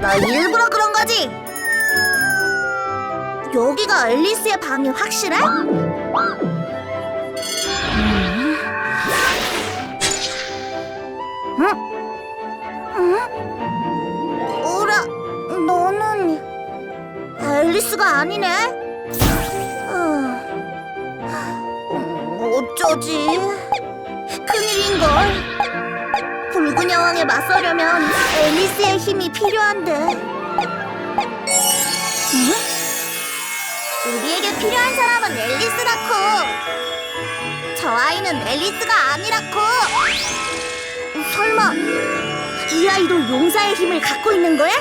나 일부러 그런 거지? 여기가 앨리스의 방이 확실해? 응? 응? 어라, 너는 앨리스가 아니네. 어쩌지? 큰일인걸. 붉은 여왕에 맞서려면 앨리스의 힘이 필요한데. 응? 우리에게 필요한 사람은 앨리스라코. 저 아이는 앨리스가 아니라코. 설마 이 아이도 용사의 힘을 갖고 있는 거야?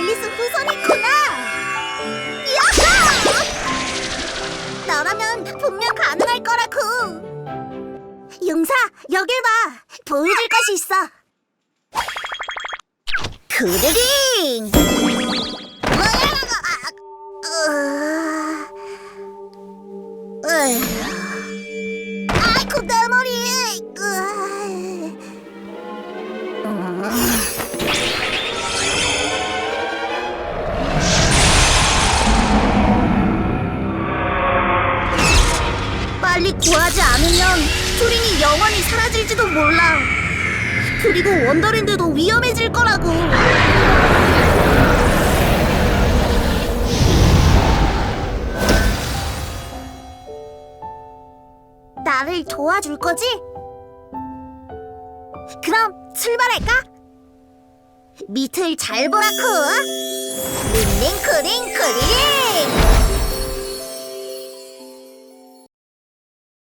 앨리스 후손이구나. 야호! 너라면 분명 가능할 거라고. 용사, 여길 봐. 보여줄 것이 있어. 그르링! 아이고, 내 머리! 구하지 않으면 투링이 영원히 사라질지도 몰라. 그리고 원더랜드도 위험해질 거라고. 나를 도와줄 거지? 그럼 출발할까? 밑을 잘 보라 쿠. 링링크링크링.